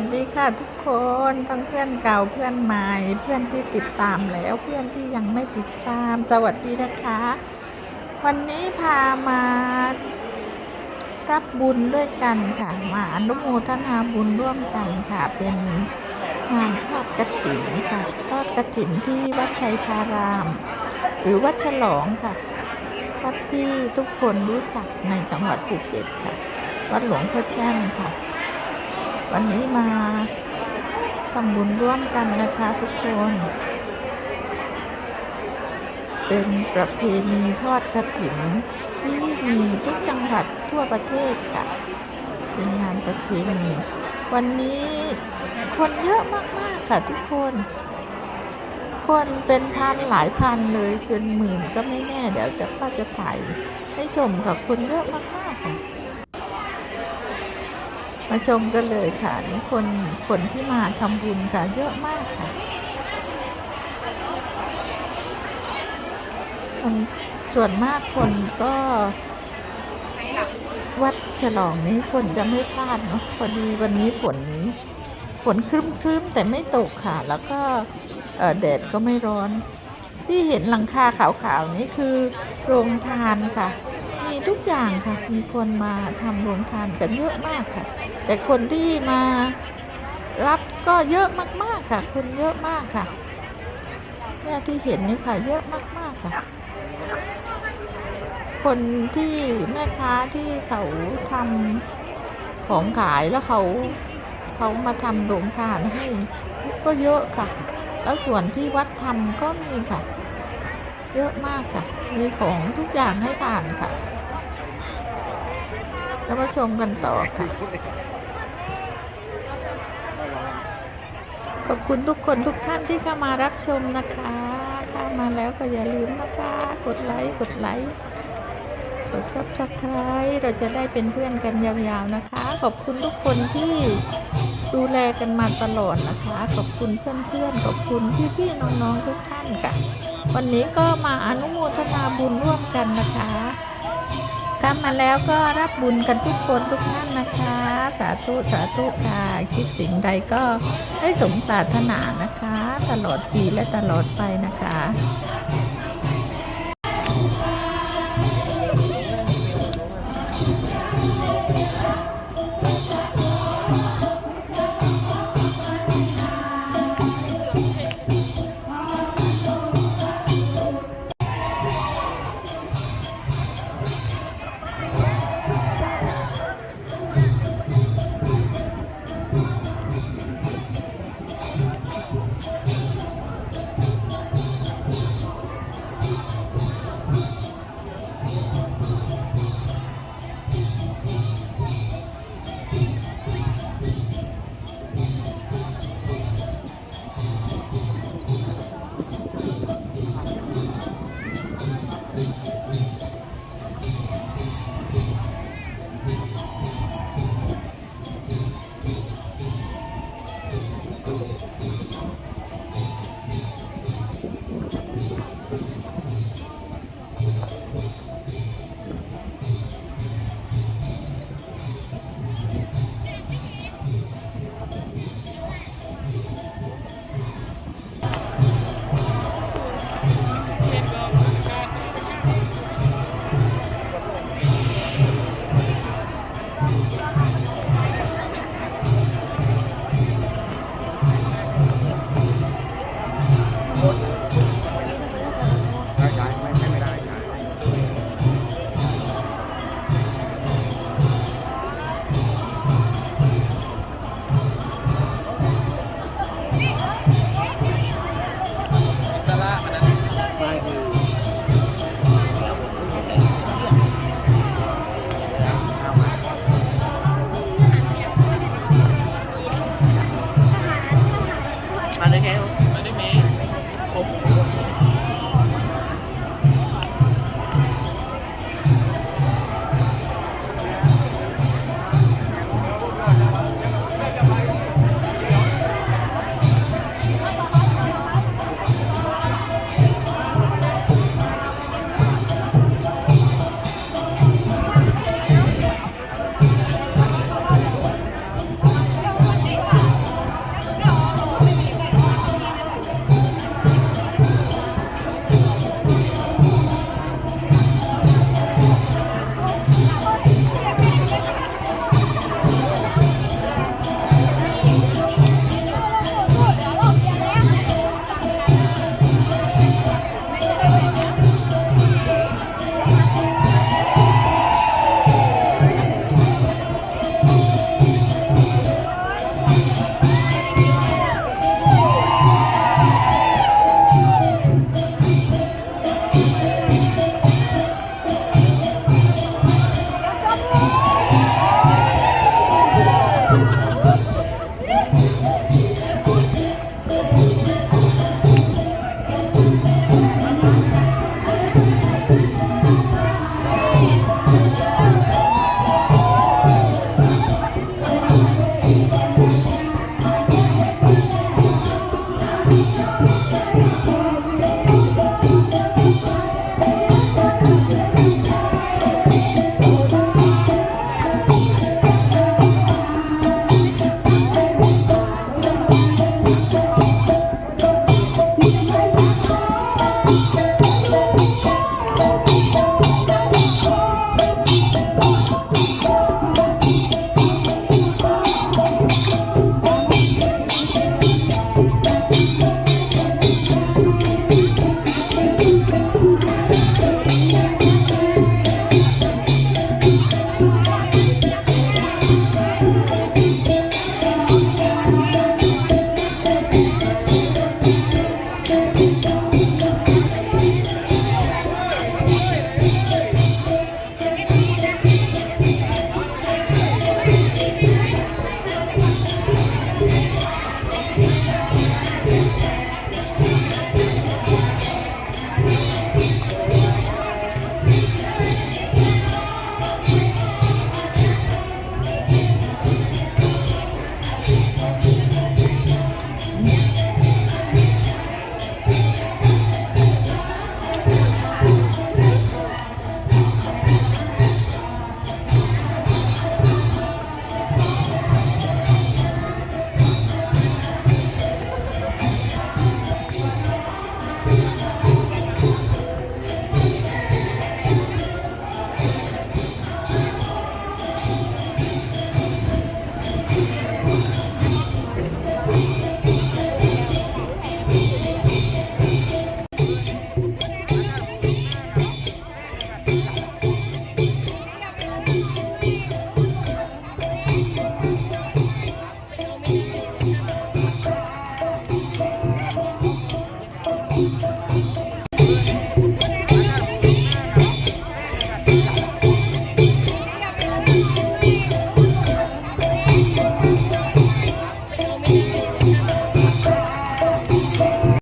วัสดีค่ะทุกคนทั้งเพื่อนเก่าเพื่อนใหม่เพื่อนที่ติดตามแล้วเพื่อนที่ยังไม่ติดตาม สวัสดีนะคะ วันนี้พามารับบุญด้วยกันค่ะ มาอนุโมทนาบุญร่วมกันค่ะ เป็นงานทอดกระถินค่ะ ทอดกระถินที่วัดชัยธาราม หรือวัดฉลองค่ะ วัดที่ทุกคนรู้จักในจังหวัดภูเก็ตค่ะ วัดหลวงพ่อแช่มค่ะ วันนี้มาทำบุญร่วมกันนะคะทุกคน เป็นประเพณีทอดกระถินที่มีทุกจังหวัดทั่วประเทศค่ะ เป็นงานประเพณี วันนี้คนเยอะมาก ๆ ค่ะทุกคน คนเป็นพันหลายพันเลยเป็นหมื่นก็ไม่แน่ เดี๋ยวจะป้าจะถ่ายให้ชมค่ะ คนเยอะมาก ๆ ค่ะ มาชมกันเลยค่ะ นี่คนคนที่มาทำบุญค่ะ เยอะมากค่ะคนส่วนมากคนก็วัดฉลองนี้คนจะไม่พลาดเนาะพอดีวันนี้ฝนฝนครึ้มครึ้มๆแต่ไม่ตกค่ะ แล้วก็แดดก็ไม่ร้อน ที่เห็นหลังคาขาวๆนี้คือโรงทานค่ะ ทุกอย่างค่ะ มีคนมาทำโรงทานกันเยอะมากค่ะ แต่คนที่มารับก็เยอะมากๆค่ะ คนเยอะมากค่ะเนี่ยที่เห็นนี่ค่ะ เยอะมากๆค่ะ คนที่แม่ค้าที่เขาทำของขายแล้วเขาเขามาทำโรงทานให้ก็เยอะค่ะ แล้วส่วนที่วัดทำก็มีค่ะ เยอะมากค่ะ มีของทุกอย่างให้ทานค่ะ แล้วมาชมกันต่อค่ะ ขอบคุณทุกคนทุกท่านที่เข้ามารับชมนะคะ เข้ามาแล้วก็อย่าลืมนะคะ กดไลค์กดไลค์กดซับสไครต์เราจะได้เป็นเพื่อนกันยาวๆนะคะ ขอบคุณทุกคนที่ดูแลกันมาตลอดนะคะ ขอบคุณเพื่อนๆ ขอบคุณพี่ๆน้องๆทุกท่านค่ะ วันนี้ก็มาอนุโมทนาบุญร่วมกันนะคะ กรรมมาแล้วก็รับบุญกันทุกคนทุกท่านนะคะ สาธุสาธุค่ะ คิดสิ่งใดก็ให้สมปรารถนานะคะ ตลอดปีและตลอดไปนะคะ